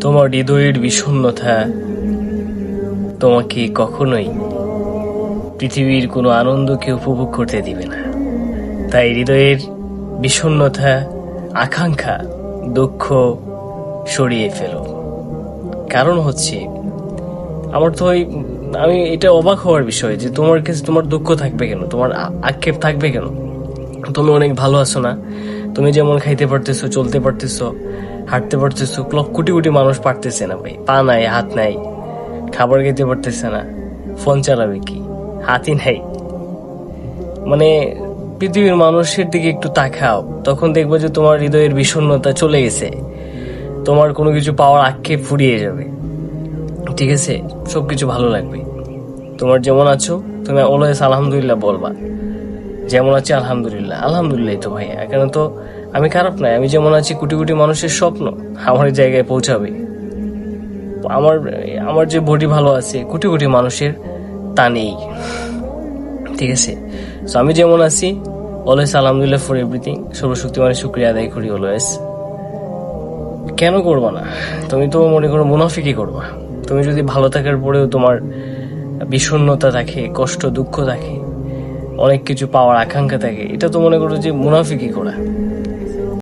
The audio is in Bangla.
তোমার হৃদয়ের বিষণ্ণতা তোমাকে কখনোই পৃথিবীর কোনো আনন্দকে উপভোগ করতে দিবে না। তাই হৃদয়ের বিষণ্ণতা, আকাঙ্ক্ষা, দুঃখ সরিয়ে ফেলো। কারণ হচ্ছে, আমার তো ওই, আমি এটা অবাক হওয়ার বিষয় যে তোমার কাছে তোমার দুঃখ থাকবে কেন? তোমার আক্ষেপ থাকবে কেন? তুমি অনেক ভালো আছো না? তুমি যেমন খাইতে পারতেছো, চলতে পারতেছো হাঁটতে পারতেছো কোটি কোটি মানুষ পারতেছে না ভাই। পা নাই, হাত নাই, খাবার খেতে পারতেছে না। ফোন চালাবে কি? হাতই নাই। মানে পৃথিবীর মানুষের দিকে একটু তাকাও, তখন দেখব যে তোমার হৃদয়ের বিষণ্ণতা চলে গেছে। তোমার কোনো কিছু পাওয়ার আক্ষেপ ফুরিয়ে যাবে। ঠিক আছে? সব কিছু ভালো লাগবে। তোমার যেমন আছো, তুমি অলওয়েজ আলহামদুলিল্লাহ বলবা। যেমন আছি, আলহামদুলিল্লাহ। আলহামদুলিল্লাহ তো ভাই এখানে তো আমি খারাপ নাই আমি যেমন আছি কোটি কোটি মানুষের স্বপ্ন আমার জায়গায় পৌঁছাবে। আমার আমার যে বডি ভালো আছে, কোটি কোটি মানুষের তা নেই। ঠিক আছে? তো আমি যেমন আছি অলওয়েজ আলহামদুলিল্লাহ ফর এভরিথিং সর্বশক্তিমানের শুক্রিয়া আদায় করি অলওয়েজ কেন করবা না? তুমি তো মনে করো মুনাফিকই করবা। তুমি যদি ভালো থাকার পরেও তোমার বিষণ্ণতা থাকে, কষ্ট, দুঃখ থাকে অনেক কিছু পাওয়ার আকাঙ্ক্ষা থাকে। এটা তো মনে করো যে মুনাফিকই করা।